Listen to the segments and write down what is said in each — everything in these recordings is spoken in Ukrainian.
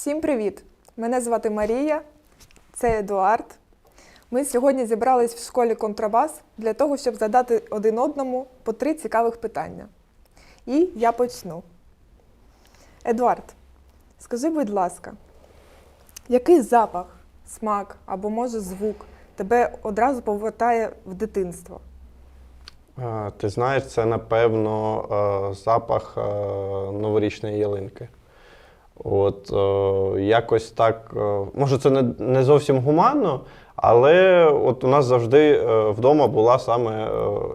Всім привіт! Мене звати Марія, це Едуард. Ми сьогодні зібрались в школі контрабас для того, щоб задати один одному по три цікавих питання. І я почну. Едуард, скажи, будь ласка, який запах, смак або може звук тебе одразу повертає в дитинство? Ти знаєш, це напевно е, запах е, новорічної ялинки. От е, якось так, е, може, це не, не зовсім гуманно, але от у нас завжди е, вдома була саме е,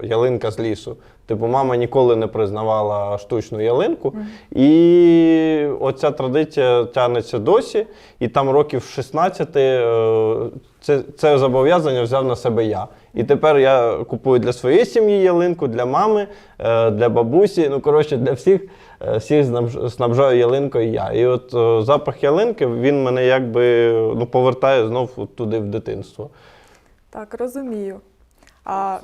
ялинка з лісу. Типу, мама ніколи не признавала штучну ялинку. І оця традиція тягнеться досі. І там років 16 е, це, це зобов'язання взяв на себе я. І тепер я купую для своєї сім'ї ялинку, для мами, е, для бабусі. Ну, коротше, для всіх, е, всіх снабжаю ялинкою я. І от запах ялинки він мене якби ну, повертає знов туди в дитинство. Так, розумію. А.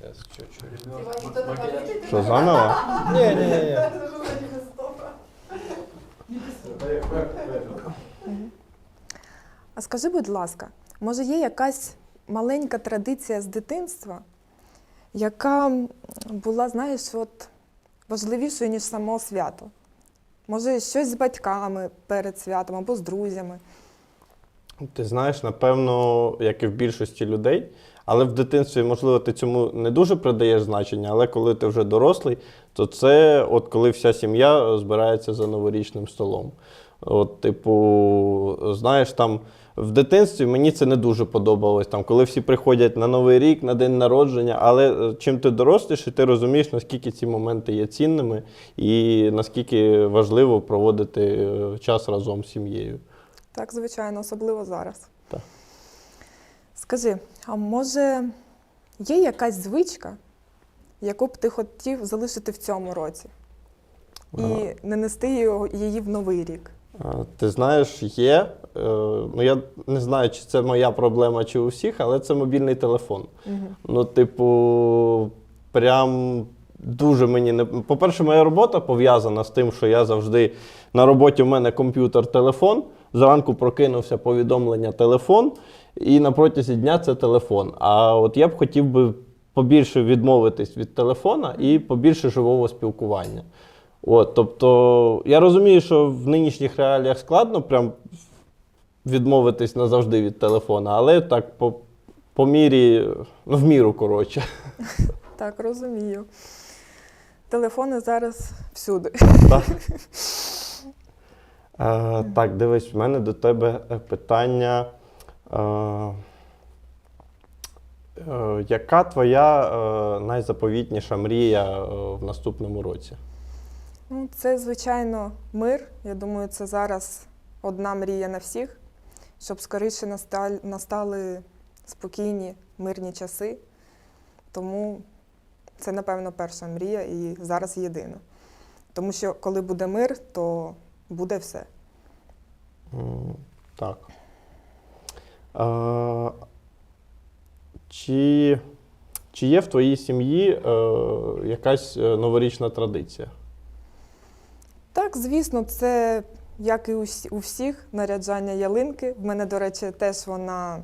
Зараз чуть-чуть. Що заново? Не, не, не. А скажи, будь ласка, може є якась маленька традиція з дитинства, яка була, знаєш, от важливішою, ніж само свято? Може, щось з батьками перед святом або з друзями? Ти знаєш, напевно, як і в більшості людей, але в дитинстві, можливо, ти цьому не дуже придаєш значення, але коли ти вже дорослий, то це от коли вся сім'я збирається за новорічним столом. От, типу, знаєш, там в дитинстві мені це не дуже подобалось. Там, коли всі приходять на Новий рік, на день народження, але е, чим ти доросліший, ти розумієш, наскільки ці моменти є цінними і наскільки важливо проводити е, час разом з сім'єю. Так, звичайно, особливо зараз. Так. Скажи, а може є якась звичка, яку б ти хотів залишити в цьому році? І Ага. не нести її в новий рік? Ти знаєш, є. е, Ну, я не знаю, чи це моя проблема, чи у всіх, але це мобільний телефон. Ну, типу, прям дуже мені не. По-перше, моя робота пов'язана з тим, що я завжди на роботі у мене комп'ютер, телефон. Зранку прокинувся повідомлення телефон, і на протязі дня це телефон. А от я б хотів би побільше відмовитись від телефона і побільше живого спілкування. От, тобто, я розумію, що в нинішніх реаліях складно прям відмовитись назавжди від телефона, але так по, по мірі, ну, в міру, коротше. Так, розумію. Телефони зараз всюди. Так, е, так дивись, в мене до тебе е, питання. Е, е, яка твоя е, найзаповітніша мрія в наступному році? Ну, це, звичайно, мир. Я думаю, це зараз одна мрія на всіх, щоб скоріше настали спокійні, мирні часи. Тому це, напевно, перша мрія і зараз єдина. Тому що коли буде мир, то буде все. Так. Е, чи, чи є в твоїй сім'ї е, якась е, новорічна традиція? Так, звісно, це як і у всіх наряджання ялинки. В мене, до речі, теж вона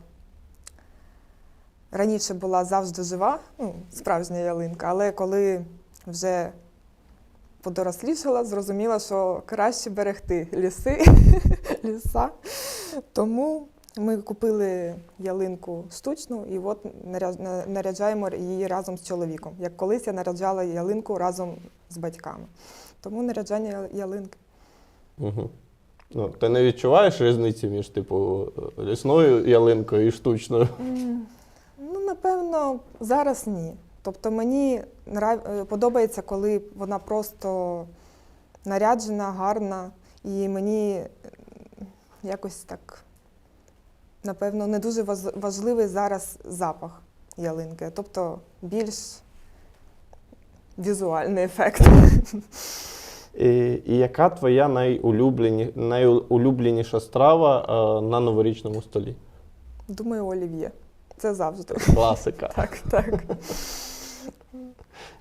раніше була завжди жива, ну, справжня ялинка, але коли вже подорослішала, зрозуміла, що краще берегти ліси, ліса. Тому ми купили ялинку штучну і от наряджаємо її разом з чоловіком. Як колись я наряджала ялинку разом з батьками. Тому наряджання ялинки. Угу. Ну, ти не відчуваєш різниці між, типу, лісною ялинкою і штучною? Ну, напевно, зараз ні. Тобто мені е, подобається, коли вона просто наряджена, гарна, і мені якось так, напевно, не дуже важливий зараз запах ялинки, тобто більш візуальний ефект. І, і яка твоя найулюблені, найулюбленіша страва е, на новорічному столі? Думаю, олів'є. Це завжди. Класика. Так, так.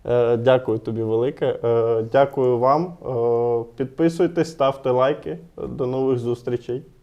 Е, Дякую тобі велике. Е, Дякую вам. Е, Підписуйтесь, ставте лайки. До нових зустрічей.